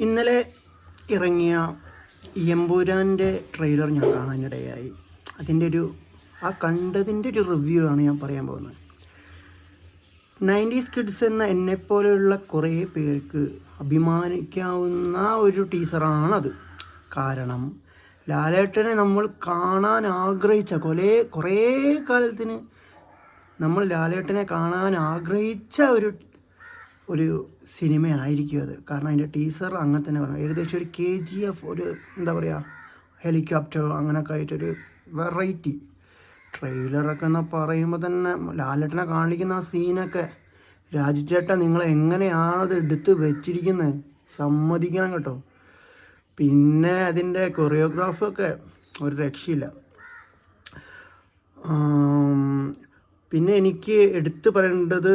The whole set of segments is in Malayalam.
ഇന്നലെ ഇറങ്ങിയ എമ്പുരാന്റെ ട്രെയിലർ ഞാൻ കാണാനിടയായി. അതിന്റെ ഒരു ആ കണ്ടതിന്റെ ഒരു റിവ്യൂ ആണ് ഞാൻ പറയാൻ പോകുന്നത്. നയന്റീസ് കിഡ്സ് എന്ന എന്നെപ്പോലെയുള്ള കുറേ പേർക്ക് അഭിമാനിക്കാവുന്ന ഒരു ടീച്ചറാണത് കാരണം ലാലേട്ടനെ നമ്മൾ കാണാൻ ആഗ്രഹിച്ച കൊലേ കുറേ കാലത്തിന് നമ്മൾ ലാലേട്ടനെ കാണാൻ ആഗ്രഹിച്ച ഒരു ഒരു സിനിമ ആയിരിക്കും അത്. കാരണം അതിന്റെ ടീസർ അങ്ങനെ തന്നെ പറഞ്ഞു. ഏകദേശം ഒരു കെ ജി എഫ് ഒരു എന്താ പറയുക ഹെലികോപ്റ്റർ അങ്ങനെയൊക്കെ ആയിട്ടൊരു വെറൈറ്റി. ട്രെയിലറൊക്കെ എന്ന് പറയുമ്പോൾ തന്നെ ലാലേട്ടനെ കാണിക്കുന്ന ആ സീനൊക്കെ രാജുചേട്ട നിങ്ങൾ എങ്ങനെയാണത് എടുത്ത് വെച്ചിരിക്കുന്നത് സമ്മതിക്കണം കേട്ടോ. പിന്നെ അതിന്റെ കൊറിയോഗ്രാഫൊക്കെ ഒരു രക്ഷയില്ല. പിന്നെ എനിക്ക് എടുത്തു പറയേണ്ടത്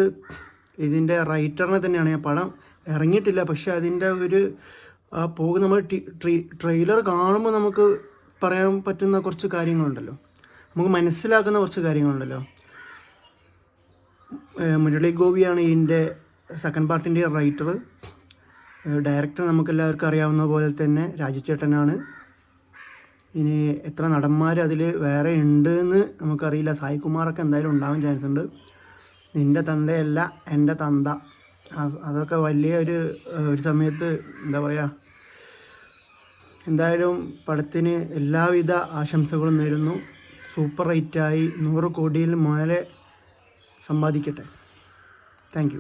ഇതിന്റെ റൈറ്ററിനെ തന്നെയാണ്. ഞാൻ പടം ഇറങ്ങിയിട്ടില്ല. പക്ഷെ അതിന്റെ ഒരു ആ പോകുന്ന നമ്മൾ ട്രെയിലർ കാണുമ്പോൾ നമുക്ക് പറയാൻ പറ്റുന്ന കുറച്ച് കാര്യങ്ങളുണ്ടല്ലോ. നമുക്ക് മനസ്സിലാക്കുന്ന കുറച്ച് കാര്യങ്ങളുണ്ടല്ലോ. മുരളി ഗോപിയാണ് ഇതിന്റെ സെക്കൻഡ് പാർട്ടിന്റെ റൈറ്റർ ഡയറക്ടർ നമുക്കെല്ലാവർക്കും അറിയാവുന്ന പോലെ തന്നെ രാജചേട്ടനാണ്. ഇനി എത്ര നടന്മാർ അതിൽ വേറെ ഉണ്ട് എന്ന് നമുക്കറിയില്ല. സായികുമാറൊക്കെ എന്തായാലും ഉണ്ടാവാൻ ചാൻസ് ഉണ്ട്. നിന്റെ തന്തയല്ല എന്റെ തന്ത. അതൊക്കെ വലിയ ഒരു ഒരു സമയത്ത് എന്താ പറയുക എന്തായാലും പടത്തിന് എല്ലാവിധ ആശംസകളും നേരുന്നു. സൂപ്പർ റൈറ്റായി നൂറ് കോടിയിൽ മേലെ സമ്പാദിക്കട്ടെ. താങ്ക്